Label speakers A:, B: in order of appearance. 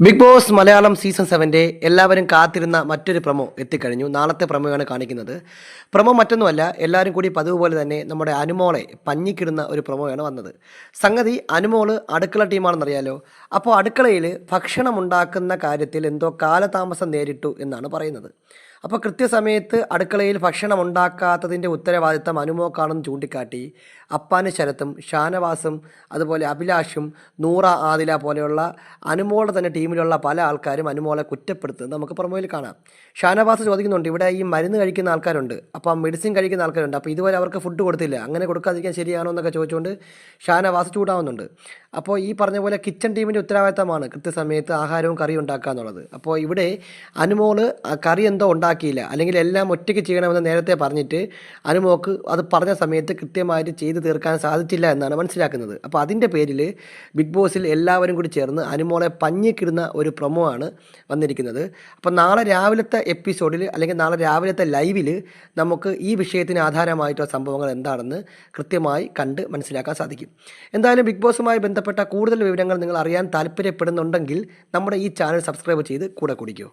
A: Big Boss Malayalam season സെവന്റെ എല്ലാവരും കാത്തിരുന്ന മറ്റൊരു പ്രമോ എത്തിക്കഴിഞ്ഞു. നാളത്തെ പ്രമോയാണ് കാണിക്കുന്നത്. പ്രമോ മറ്റൊന്നുമല്ല എല്ലാവരും കൂടി പതിവ് പോലെ തന്നെ നമ്മുടെ അനുമോളെ പഞ്ഞിക്കിടുന്ന ഒരു പ്രമോയാണ് വന്നത്. സംഗതി അനുമോൾ അടുക്കള ടീമാണെന്നറിയാലോ. അപ്പോൾ അടുക്കളയിൽ ഭക്ഷണം ഉണ്ടാക്കുന്ന കാര്യത്തിൽ എന്തോ കാലതാമസം നേരിട്ടു എന്നാണ് പറയുന്നത്. അപ്പോൾ കൃത്യസമയത്ത് അടുക്കളയിൽ ഭക്ഷണം ഉണ്ടാക്കാത്തതിന്റെ ഉത്തരവാദിത്തം അനുമോക്കാണെന്ന് ചൂണ്ടിക്കാട്ടി അപ്പാന് ശരത്തും ഷാനവാസും അതുപോലെ അഭിലാഷും നൂറ ആദില പോലെയുള്ള അനുമോളുടെ തന്നെ ടീമിലുള്ള പല ആൾക്കാരും അനുമോളെ കുറ്റപ്പെടുത്തുന്നത് നമുക്ക് പ്രൊമോയിൽ കാണാം. ഷാനവാസ് ചോദിക്കുന്നുണ്ട് ഇവിടെ ഈ മരുന്ന് കഴിക്കുന്ന ആൾക്കാരുണ്ട്. അപ്പോൾ മെഡിസിൻ കഴിക്കുന്ന ആൾക്കാരുണ്ട്. അപ്പോൾ ഇതുവരെ അവർക്ക് ഫുഡ് കൊടുത്തില്ല. അങ്ങനെ കൊടുക്കാതിരിക്കാൻ ശരിയാണോ എന്നൊക്കെ ചോദിച്ചുകൊണ്ട് ഷാനവാസ് ചൂടാവുന്നുണ്ട്. അപ്പോൾ ഈ പറഞ്ഞ പോലെ കിച്ചൺ ടീമിന്റെ ഉത്തരവാദിത്തമാണ് കൃത്യസമയത്ത് ആഹാരവും കറിയും ഉണ്ടാക്കുക എന്നുള്ളത്. അപ്പോൾ ഇവിടെ അനുമോൾ കറി എന്തോ ഉണ്ടാക്കിയില്ല. അല്ലെങ്കിൽ എല്ലാം ഒറ്റയ്ക്ക് ചെയ്യണമെന്ന് നേരത്തെ പറഞ്ഞിട്ട് അനുമോക്ക് അത് പറഞ്ഞ സമയത്ത് കൃത്യമായിട്ട് ചെയ്തു തീർക്കാൻ സാധിച്ചില്ല എന്നാണ് മനസ്സിലാക്കുന്നത്. അപ്പോൾ അതിന്റെ പേരിൽ ബിഗ് ബോസിൽ എല്ലാവരും കൂടി ചേർന്ന് അനുമോളെ പഞ്ഞിക്കിടുന്ന ഒരു പ്രൊമോ ആണ് വന്നിരിക്കുന്നത്. അപ്പോൾ നാളെ രാവിലത്തെ എപ്പിസോഡിൽ അല്ലെങ്കിൽ നാളെ രാവിലത്തെ ലൈവിൽ നമുക്ക് ഈ വിഷയത്തിന് ആധാരമായിട്ടുള്ള സംഭവങ്ങൾ എന്താണെന്ന് കൃത്യമായി കണ്ട് മനസ്സിലാക്കാൻ സാധിക്കും. എന്തായാലും ബിഗ് ബോസുമായി ബന്ധപ്പെട്ട കൂടുതൽ വിവരങ്ങൾ നിങ്ങൾ അറിയാൻ താല്പര്യപ്പെടുന്നുണ്ടെങ്കിൽ നമ്മുടെ ഈ ചാനൽ സബ്സ്ക്രൈബ് ചെയ്ത് കൂടെ കുടിക്കൂ.